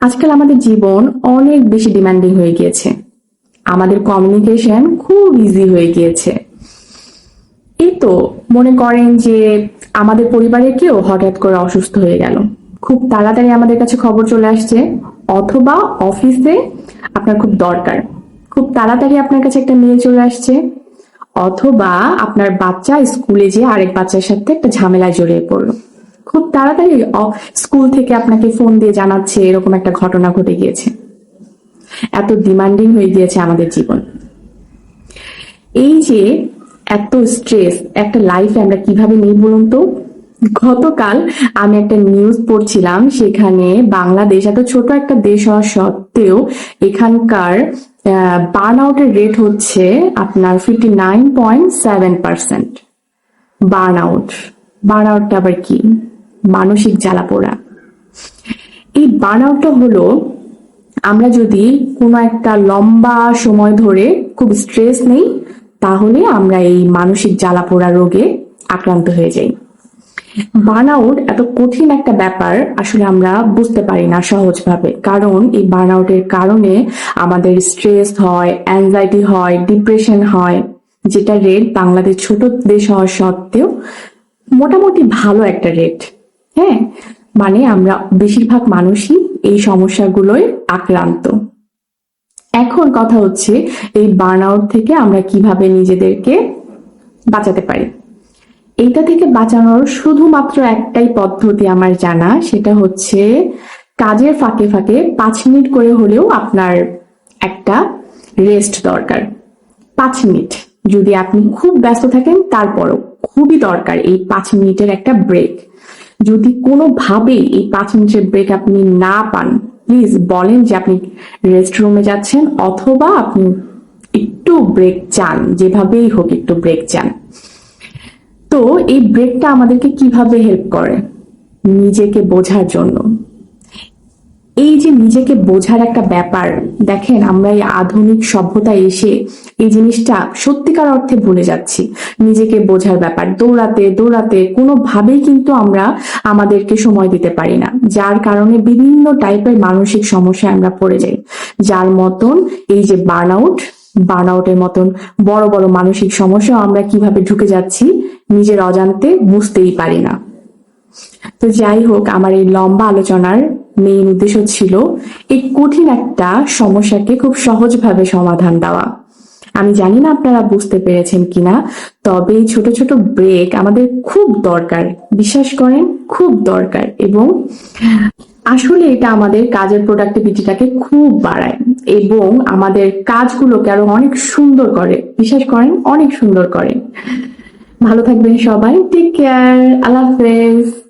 আজকাল আমাদের জীবন অনেক বেশি ডিমান্ডিং হয়ে গিয়েছে। আমাদের কমিউনিকেশন খুব ইজি হয়ে গিয়েছে। এই তো মনে করেন যে আমাদের পরিবারের কেউ হঠাৎ করে অসুস্থ হয়ে গেল। খুব তাড়াতাড়ি আমাদের কাছে খবর চলে আসছে, অথবা অফিসে আপনার খুব দরকার। খুব তাড়াতাড়ি আপনার কাছে একটা মেয়ে চলে আসছে, অথবা আপনার বাচ্চা স্কুলে যেয়ে আরেক বাচ্চার সাথে একটা ঝামেলায় জড়িয়ে পড়ল। খুব তাড়াতাড়ি স্কুল থেকে আপনাকে ফোন দিয়ে জানাচ্ছে এরকম একটা ঘটনা ঘটে গিয়েছে। এত ডিমান্ডিং হয়ে গিয়েছে আমাদের জীবন। এই যে এত স্ট্রেস একটা লাইফে আমরা কীভাবে নেই বলুন তো? গতকাল আমি একটা নিউজ পড়ছিলাম, সেখানে বাংলাদেশ, এত ছোট একটা দেশ হওয়া সত্ত্বেও এখানকার বার্ন আউটের রেট হচ্ছে আপনার fifty nine point seven percent burn out burn আউটটা আবার কি? মানসিক জ্বালাপোড়া এই বার্ন আউটটা হলো আমরা যদি কোনো একটা লম্বা সময় ধরে খুব স্ট্রেস নেই, তাহলে আমরা এই মানসিক জ্বালাপোড়া রোগে আক্রান্ত হয়ে যাই। বার্ন আউট এত কঠিন একটা ব্যাপার আসলে আমরা বুঝতে পারি না সহজভাবে। কারণ এই বার্ন আউটের কারণে আমাদের স্ট্রেস হয় অ্যাংজাইটি হয় ডিপ্রেশন হয়, যেটা রেট বাংলাদেশ ছোট দেশ হওয়া সত্ত্বেও মোটামুটি ভালো একটা রেট হ্যাঁ মানে আমরা বেশিরভাগ মানুষই এই সমস্যাগুলোয় আক্রান্ত। এখন কথা হচ্ছে এই বার্ন আউট থেকে আমরা কীভাবে নিজেদেরকে বাঁচাতে পারি। এইটা থেকে বাঁচানোর শুধুমাত্র একটাই পদ্ধতি আমার জানা, সেটা হচ্ছে কাজের ফাঁকে ফাঁকে পাঁচ মিনিট করে হলেও আপনার একটা রেস্ট দরকার। পাঁচ মিনিট, যদি আপনি খুব ব্যস্ত থাকেন তারপরও খুবই দরকার এই পাঁচ মিনিটের একটা ব্রেক যদি কোনোভাবে এই পাঁচ মিনিটের ব্রেক আপনি না পান প্লিজ বলেন যে আপনি রেস্ট রুমে যাচ্ছেন অথবা আপনি একটু ব্রেক চান, যেভাবেই হোক একটু ব্রেক চান। তো এই ব্রেকটা আমাদেরকে কীভাবে হেল্প করে? নিজেকে বোঝার জন্য। এই যে নিজেকে বোঝার একটা ব্যাপার, দেখেন আমরা এই আধুনিক সভ্যতায় এসে এই জিনিসটা সত্যিকার অর্থে ভুলে যাচ্ছি। নিজেকে বোঝার ব্যাপার, দৌড়াতে দৌড়াতে কোনোভাবেই কিন্তু আমরা আমাদেরকে সময় দিতে পারি না। যার কারণে বিভিন্ন টাইপের মানসিক সমস্যায় আমরা পড়ে যাই। যার মতন এই যে বার্ন আউট বার্ন আউটের মতন বড় বড় মানসিক সমস্যা আমরা কীভাবে ঢুকে যাচ্ছি, নিজের অজান্তে বুঝতেই পারি না। তো যাই হোক, আমার এই লম্বা আলোচনার মেইন উদ্দেশ্য ছিল এই কঠিন একটা সমস্যাকে খুব সহজভাবে সমাধান দেওয়া। আমি জানি না আপনারা বুঝতে পেরেছেন কিনা, তবে এই ছোট ছোট ব্রেক আমাদের খুব দরকার, বিশ্বাস করেন, খুব দরকার এবং আসলে এটা আমাদের কাজের প্রোডাক্টিভিটিটাকে খুব বাড়ায় এবং আমাদের কাজগুলোকে আরও অনেক সুন্দর করে, বিশ্বাস করেন, অনেক সুন্দর করে। ভালো থাকবেন সবাই টেক কেয়ার আল্লাহ হাফেজ।